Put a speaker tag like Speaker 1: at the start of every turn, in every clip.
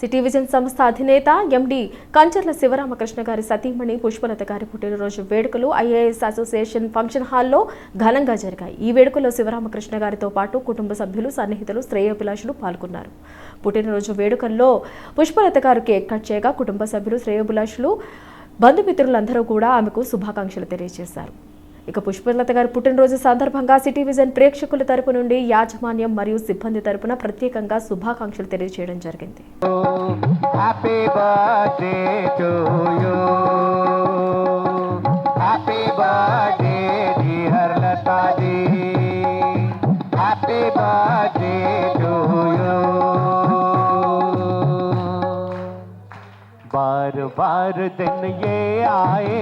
Speaker 1: City vision సంస్థ అధినేత ఎండి కంచర్ల శివరామకృష్ణ గారి సతీమణి పుష్పలత గారి పుట్టినరోజు వేడుకలు ఐఏఎస్ అసోసియేషన్ ఫంక్షన్ హాల్లో ఘనంగా జరిగాయి. ఈ వేడుకలో శివరామకృష్ణ గారితో పాటు కుటుంబ సభ్యులు సన్నిహితులు శ్రేయోభిలాషులు పాల్గొన్నారు. పుట్టినరోజు వేడుకల్లో పుష్పలత గారు కేక్ కట్ చేయగా కుటుంబ సభ్యులు శ్రేయోభిలాషులు బంధుమిత్రులందరూ కూడా ఆమెకు శుభాకాంక్షలు తెలియజేశారు. ఇక పుష్పలత గారి పుట్టినరోజు సందర్భంగా సిటీ విజన్ ప్రేక్షకుల తరపు నుండి యాజమాన్యం మరియు సిబ్బంది తరపున ప్రత్యేకంగా శుభాకాంక్షలు తెలియజేయడం జరిగింది
Speaker 2: Happy birthday to you. Happy birthday, dear Lata ji. Happy birthday to you. बार बार दिन ये आए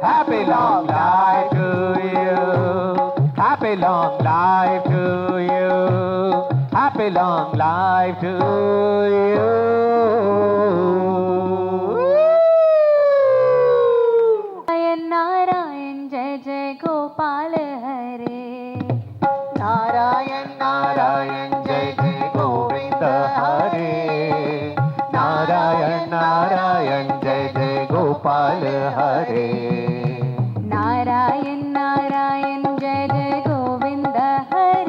Speaker 2: Happy long life to you. Happy long life to you.
Speaker 3: Happy long life
Speaker 2: to you. Nayan Narayan Jai Jai Gopal Hare Narayan Gopal Hare Narayan
Speaker 3: Narayan